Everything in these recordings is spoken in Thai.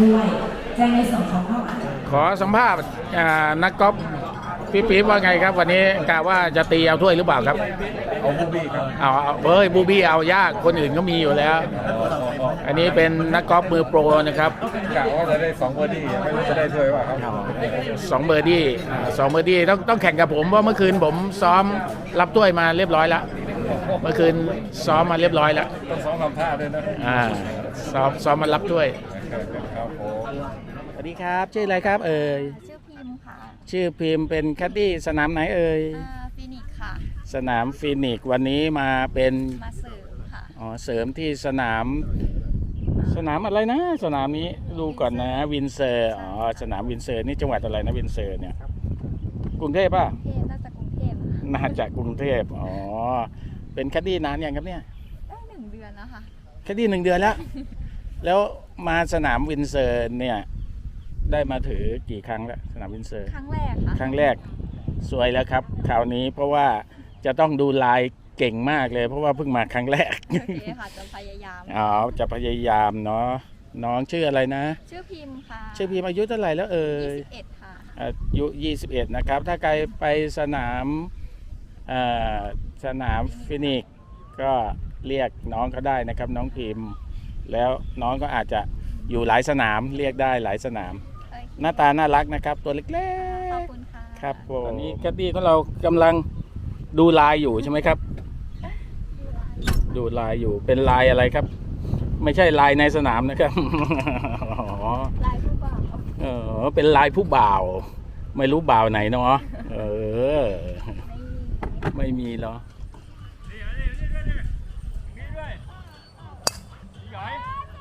ด้วยแจ้งในส่วนของข้ออัดขอสัมภาษณ์อ่านักกอล์ฟพี่ปี๊บว่าไงครับ วันนี้กะว่าจะตีเอาถ้วยหรือเปล่าครับเอาบูบี้ครับเอาเอาเฮ้ยบูบี้เอายากคนอื่นก็มีอยู่แล้ว อันนี้เป็นนักกอล์ฟมือโปรนะครับกะว่าจะได้สองเบอร์ดี้ไม่รู้จะได้ถ้วยว่าครับสองเบอร์ดี้อ่าสองเบอร์ดี้ต้องต้องแข่งกับผมเพราะเมื่อคืนผมซ้อมรับถ้วยมาเรียบร้อยแล้วเมื่อคืนซ้อมมาเรียบร้อยแล้วต้องซ้อมทำท่าด้วยนะอ่าซ้อมซ้อมมารับถ้วยครับผม สวัสดีครับ ชื่ออะไรครับ เอ่ย ชื่อพิมพ์ค่ะ ชื่อพิมพ์เป็นแคดดี้สนามไหนเอ่ยอ่าฟินิกส์ค่ะ สนามฟินิกซ์วันนี้มาเป็น มาเสริมค่ะ อ๋อ เสริมที่สนาม สนามอะไรนะ สนามนี้ดูก่อนนะ วินเซอร์ อ๋อ สนามวินเซอร์นี่จังหวัดอะไรนะวินเซอร์เนี่ย กรุงเทพป่ะเทพน่าจะกรุงเทพอะค่ะน่าจะกรุงเทพ อ๋อ เป็นแคดดี้นานยังครับเนี่ยได้หนึ่งเดือนแล้วค่ะ แคดดี้หนึ่งเดือนแล้ว แล้ว มาสนามวินเซอร์เนี่ย ได้มาถือกี่ครั้งแล้วสนามวินเซอร์ ครั้งแรกค่ะ ครั้งแรกสวยแล้วครับคราวนี้เพราะว่าจะต้องดูลายเก่งมากเลย เพราะว่าเพิ่งมาครั้งแรกโอเคค่ะ จะพยายาม อ๋อจะพยายามเนาะน้องชื่ออะไรนะ ชื่อพิมพ์ค่ะชื่อพีมอายุเท่าไหร่แล้วเอ่ย21 ค่ะ อายุ 21 นะครับ ถ้าใครไปสนามเอ่อสนามฟินิกซ์ก็เรียกน้องเขาได้นะครับ น้องพิมพ์ แล้วน้องก็อาจจะอยู่หลายสนามเรียกได้หลายสนามโอเคหน้าตาน่ารักนะครับ ตัวเล็กขอบๆคุณค่ะครับผมตอนนี้แคดดี้ของเรากำลังดูลายอยู่ใช่ไหมครับ ดูลายอยู่เป็นลายอะไรครับ ไม่ใช่ลายในสนามนะครับ อ๋อ ลายผู้บ่าวเออเป็นลายผู้บ่าว ไม่รู้บ่าวไหนเนาะเออ ไม่มีเหรอ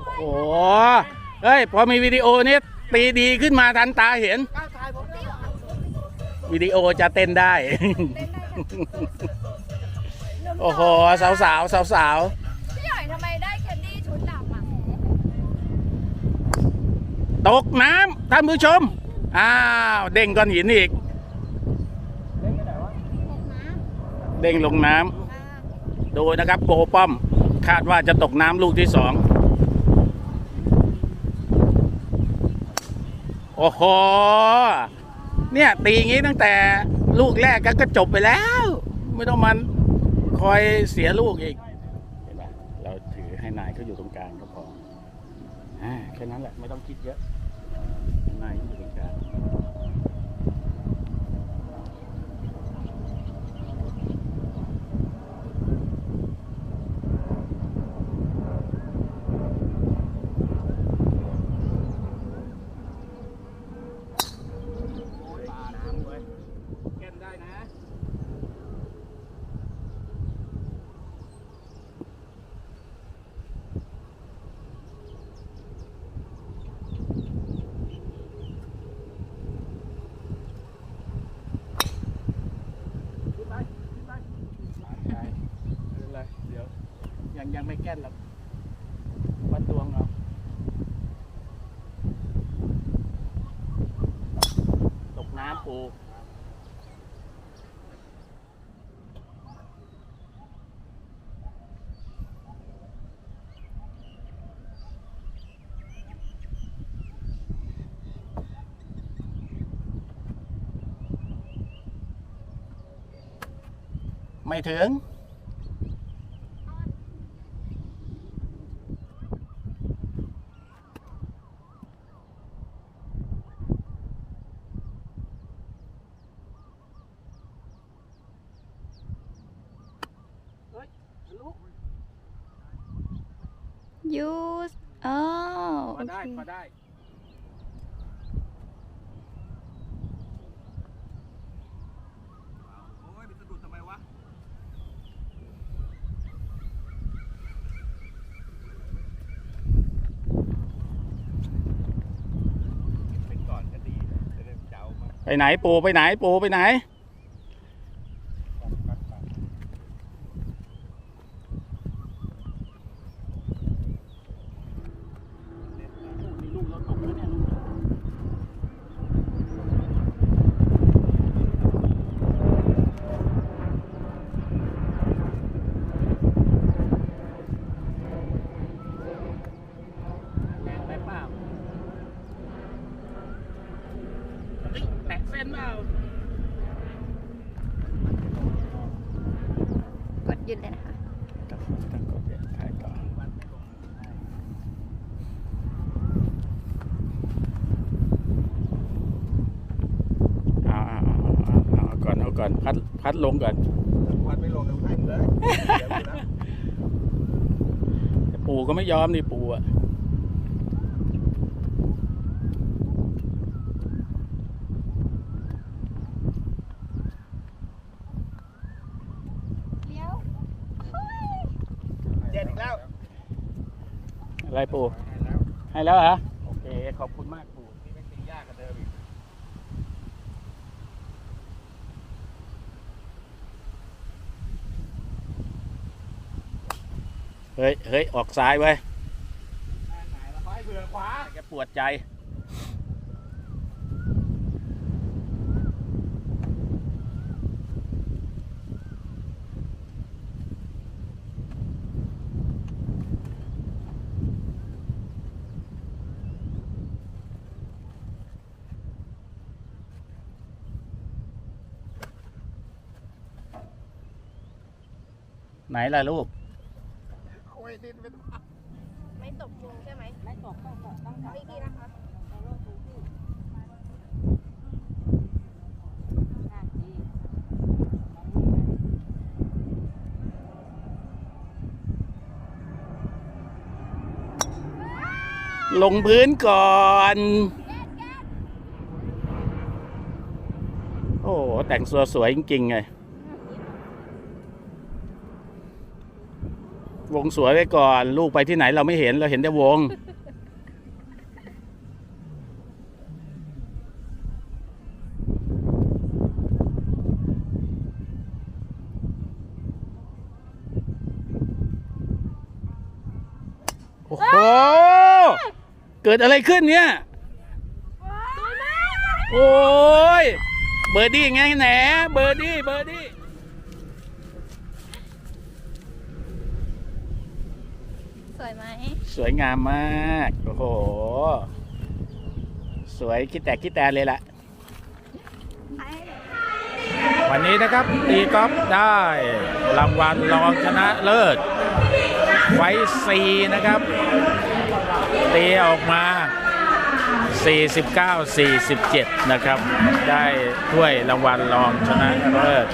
โอ้โหเฮ้ย พอมีวิดีโอนี้ตีดีขึ้นมาทันตาเห็นวิดีโอจะเต้นได้ โอ้โห สาวสาวสาวสาวพี่หน่อยทำไมได้แคนดี้ชุดดำอะๆตกน้ำท่านผู้ชม อ้าว เด้งก้อนหินอีก เด้งลงน้ำ ดูนะครับโปรป้อม คาดว่าจะตกน้ำลูกที่สอง อ้โห เนี่ย ตีงี้ตั้งแต่ลูกแรกก็จบไปแล้ว ไม่ต้องมันคอยเสียลูกอีก เห็นไหมเราถือให้นายเขาอยู่ตรงกลางก็พอแค่นั้นแหละไม่ต้องคิดเยอะ นายอยู่ตรงกลาง แก้มได้นะ ขึ้นไปขึ้นไปไปไม่เป็นไรเดี๋ยว ยังยังไม่แก้นหรอกวัดดวงเอาตกน้ำปูไม่ถึง เฮ้ยทะลุ ยูสอ๋อพอได้พอได้ โอ้ยมันสะดุดทำไมวะเป็นก่อนก็ดีจะได้เจ้ามาไปไหนปูไปไหนปูไปไหน นเปล่ากดยืนเลยนะคะ ต้องกดเดี๋ยวถ่ายต่อาเอาเอาเอาเอาก่อนเอาก่อนพัดพัดลงก่อนควันไม่ลงเดี๋ยวให้เลยปู่ก็ไม่ยอมนี่ปู่อะ อะไรปู่ให้แล้วให้แล้วเหรอโอเค ขอบคุณมากปู่นี่ไม่ตียากกว่าเดิมอีกเฮ้ยเฮ้ยออกซ้ายไว้ยไหนละขอให้เผื่อขวา แกปวดใจ ไหนล่ะลูกโอ้ยดิ้นไม่ต้องไม่ตกยุงใช่ไหมไม่ตกต้องตกต้องไม่ดีนะคะลงพื้นก่อน โอ้โหแต่งตัวสวยจริงๆไง วงสวยไว้ก่อน ลูกไปที่ไหนเราไม่เห็นเราเห็นแต่วง โอ้โห เกิดอะไรขึ้นเนี่ย โอ้ย เบอร์ดี้ไงแหนเบอร์ดี้ เบอร์ดี้ ส วยไหมสวยงามมาก โอ้โห สวยคิดแตกคิดแตนเลยล่ะ วันนี้นะครับตีกอล์ฟได้รางวัลรองชนะเลิศ ไว้ซีนะครับ ตีออกมา 49 47 นะครับ ได้ถ้วยรางวัลรองชนะเลิศ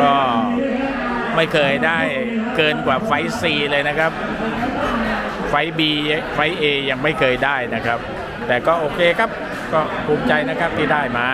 ก็ไม่เคยได้ เกินกว่าไฟซีเลยนะครับ ไฟบีไฟเอยังไม่เคยได้นะครับ แต่ก็โอเคครับ ก็ภูมิใจนะครับที่ได้มา